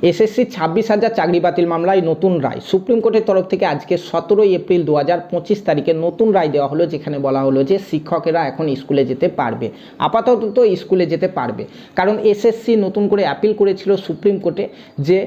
SSC ছাব্বিশ হাজার চাকরি বাতিল মামলায় নতুন রায়। সুপ্রিম কোর্টের তরফ থেকে আজকে সতেরোই এপ্রিল দু হাজার পঁচিশ তারিখে নতুন রায় দেওয়া হলো, যেখানে বলা হলো যে শিক্ষকেরা এখন স্কুলে যেতে পারবে। আপাতত স্কুলে যেতে পারবে। কারণ এসএসসি নতুন করে অ্যাপিল করেছিল সুপ্রিম কোর্টে যে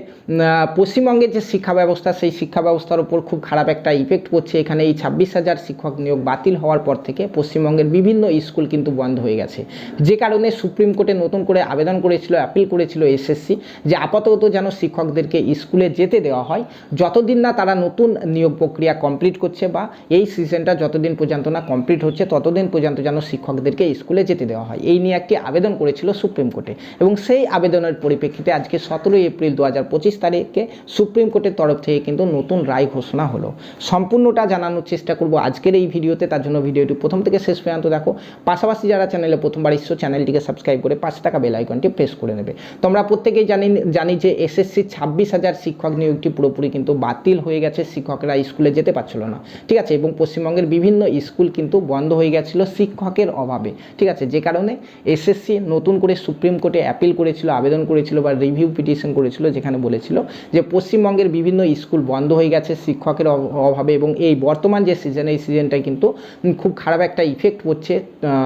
পশ্চিমবঙ্গের যে শিক্ষা ব্যবস্থা, সেই শিক্ষা ব্যবস্থার উপর খুব খারাপ একটা ইফেক্ট পড়ছে। এখানে এই ছাব্বিশ হাজার শিক্ষক নিয়োগ বাতিল হওয়ার পর থেকে পশ্চিমবঙ্গের বিভিন্ন স্কুল কিন্তু বন্ধ হয়ে গেছে। যে কারণে সুপ্রিম কোর্টে নতুন করে আবেদন করেছিল অ্যাপিল করেছিল এসএসসি যে আপাতত যেন শিক্ষকদেরকে স্কুলে যেতে দেওয়া হয়, যতদিন না তারা নতুন নিয়োগ প্রক্রিয়া কমপ্লিট করছে বা এই সিজনটা যতদিন পর্যন্ত না কমপ্লিট হচ্ছে, ততদিন পর্যন্ত যেন শিক্ষকদেরকে স্কুলে যেতে দেওয়া হয়। এই নিয়ে একটি আবেদন করেছিল সুপ্রিম কোর্টে এবং সেই আবেদনের পরিপ্রেক্ষিতে আজকে সতেরোই এপ্রিল দু হাজার পঁচিশ তারিখে সুপ্রিম কোর্টের তরফ থেকে কিন্তু নতুন রায় ঘোষণা হলো। সম্পূর্ণটা জানানোর চেষ্টা করব আজকের এই ভিডিওতে, তার জন্য ভিডিওটি প্রথম থেকে শেষ পর্যন্ত দেখো। পাশাপাশি যারা চ্যানেলে প্রথমবার এসছো, চ্যানেলটিকে সাবস্ক্রাইব করে পাঁচ টাকা বেল আইকনটি প্রেস করে নেবে। তোমরা প্রত্যেকেই জানি জানি যে এসএসসি ছাব্বিশ হাজার শিক্ষক নিয়োগটি পুরোপুরি কিন্তু বাতিল হয়ে গেছে, শিক্ষকরা স্কুলে যেতে পারছিল না। ঠিক আছে, এবং পশ্চিমবঙ্গের বিভিন্ন স্কুল কিন্তু বন্ধ হয়ে গেছিল শিক্ষকের অভাবে। ঠিক আছে, যে কারণে এসএসসি নতুন করে সুপ্রিম কোর্টে অ্যাপিল করেছিল, আবেদন করেছিল বা রিভিউ পিটিশন করেছিল, যেখানে বলেছিল যে পশ্চিমবঙ্গের বিভিন্ন স্কুল বন্ধ হয়ে গেছে শিক্ষকের অভাবে এবং এই বর্তমান যে সিজন এই সিজনটাই কিন্তু খুব খারাপ একটা ইফেক্ট পড়ছে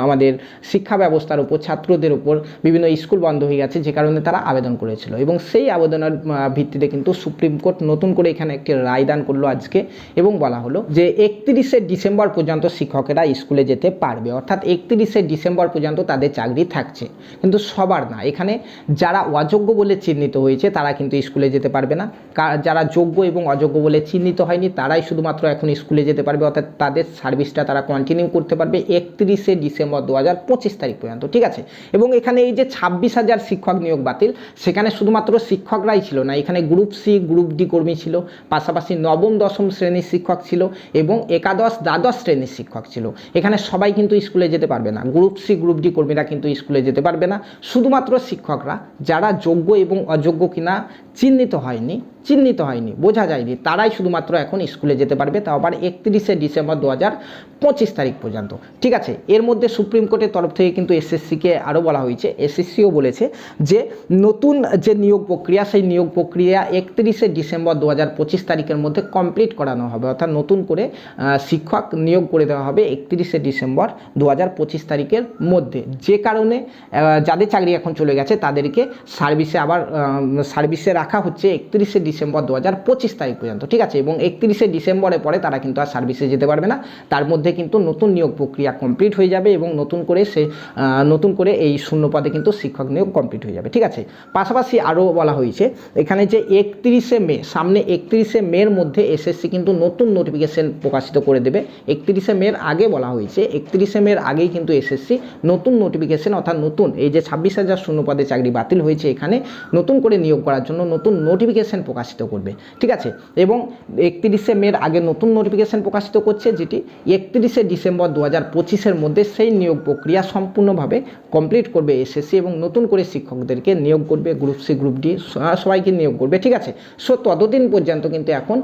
আমাদের শিক্ষা ব্যবস্থার উপর, ছাত্রদের উপর, বিভিন্ন স্কুল বন্ধ হয়ে গেছে, যে কারণে তারা আবেদন করেছিল। এবং সেই আবেদনের ভিত্তিতে কিন্তু সুপ্রিম কোর্ট নতুন করে এখানে একটি রায় দান করল আজকে এবং বলা হলো যে একত্রিশে ডিসেম্বর পর্যন্ত শিক্ষকেরা স্কুলে যেতে পারবে। অর্থাৎ একত্রিশে ডিসেম্বর পর্যন্ত তাদের চাকরি থাকছে। কিন্তু সবার না। এখানে যারা অযোগ্য বলে চিহ্নিত হয়েছে, তারা কিন্তু স্কুলে যেতে পারবে না। যারা যোগ্য এবং অযোগ্য বলে চিহ্নিত হয়নি, তারাই শুধুমাত্র এখন স্কুলে যেতে পারবে। অর্থাৎ তাদের সার্ভিসটা তারা কন্টিনিউ করতে পারবে একত্রিশে ডিসেম্বর দু হাজার পঁচিশ তারিখ পর্যন্ত। ঠিক আছে? এবং এখানে এই যে ছাব্বিশ হাজার শিক্ষক নিয়োগ বাতিল, সেখানে শুধুমাত্র শিক্ষকরাই ছিল না। এখানে গ্রুপ সি গ্রুপ ডি কর্মী ছিল। পাশাপাশি নবম, দশম শ্রেণির শিক্ষক ছিল এবং একাদশ, দ্বাদশ শ্রেণির শিক্ষক ছিল। এখানে সবাই কিন্তু স্কুলে যেতে পারবে না। গ্রুপ সি গ্রুপ ডি কর্মীরা কিন্তু স্কুলে যেতে পারবে না। শুধুমাত্র শিক্ষকরা, যারা যোগ্য এবং অযোগ্য কিনা চিহ্নিত হয়নি চিহ্নিত হয়নি, বোঝা যায়নি। তারাই শুধুমাত্র এখন স্কুলে যেতে পারবে তাও আবার একত্রিশে ডিসেম্বর দু পঁচিশ তারিখ পর্যন্ত। ঠিক আছে, এর মধ্যে সুপ্রিম কোর্টের তরফ থেকে কিন্তু এসএসসিকে আরও বলা হয়েছে, এসএসসিও বলেছে যে নতুন যে নিয়োগ প্রক্রিয়া, সেই নিয়োগ প্রক্রিয়া একত্রিশে ডিসেম্বর দু হাজার পঁচিশ তারিখের মধ্যে কমপ্লিট করানো হবে। অর্থাৎ নতুন করে শিক্ষক নিয়োগ করে দেওয়া হবে একত্রিশে ডিসেম্বর দু হাজার পঁচিশ তারিখের মধ্যে। যে কারণে যাদের চাকরি এখন চলে গেছে, তাদেরকে সার্ভিসে আবার সার্ভিসে রাখা হচ্ছে একত্রিশে ডিসেম্বর দু হাজার পঁচিশ তারিখ পর্যন্ত, ঠিক আছে? এবং একত্রিশে ডিসেম্বরের পরে তারা কিন্তু আর সার্ভিসে যেতে পারবে না। তার মধ্যে কিন্তু নতুন নিয়োগ প্রক্রিয়া কমপ্লিট হয়ে যাবে এবং নতুন করে সে নতুন করে এই শূন্য পদে কিন্তু শিক্ষক নিয়োগ কমপ্লিট হয়ে যাবে, ঠিক আছে? পাশাপাশি আরও বলা হয়েছে, এখানে যে একত্রিশে মে, সামনে একত্রিশে মের মধ্যে এসএসসি কিন্তু নতুন নোটিফিকেশন প্রকাশিত করে দেবে। একত্রিশে মের আগে বলা হয়েছে, একত্রিশে মের আগেই কিন্তু এসএসসি নতুন নোটিফিকেশন অর্থাৎ নতুন এই যে ছাব্বিশ হাজার শূন্য পদে চাকরি বাতিল হয়েছে এখানে, নতুন করে নিয়োগ করার জন্য নতুন নোটিফিকেশন প্রকাশিত করবে। ঠিক আছে? এবং একত্রিশে মের আগে নতুন নোটিফিকেশন প্রকাশিত করছে যেটি একত্রিশে ডিসেম্বর দু হাজার পঁচিশের মধ্যে সেই নিয়োগ প্রক্রিয়া সম্পূর্ণভাবে কমপ্লিট করবে এসএসসি এবং নতুন করে শিক্ষকদেরকে নিয়োগ করবে গ্রুপ সি গ্রুপ ডি সবাইকে নিয়োগ করবে। ঠিক আছে? সো ততদিন পর্যন্ত কিন্তু এখন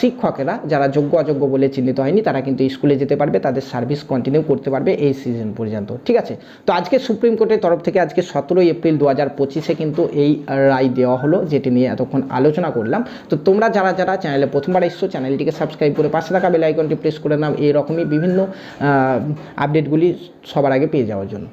শিক্ষকেরা যারা যোগ্য, অযোগ্য বলে চিহ্নিত হয়নি, তারা কিন্তু স্কুলে যেতে পারবে, তাদের সার্ভিস কন্টিনিউ করতে পারবে এই সিজন পর্যন্ত। ঠিক আছে? তো আজকে সুপ্রিম কোর্টের তরফ থেকে আজকে সতেরোই এপ্রিল দু হাজার পঁচিশে কিন্তু এই রায় দেওয়া হলো, যেটি নিয়ে এতক্ষণ আলোচনা করলাম। তো তোমরা যারা যারা চ্যানেলে প্রথমবার এসছো চ্যানেলটিকে সাবস্ক্রাইব করে পাশে থাকা বেল আইকনটি প্রেস করে নাও। এরকমই বিভিন্ন আপডেটগুলি সবার আগে পেয়ে যাওয়ার জন্য।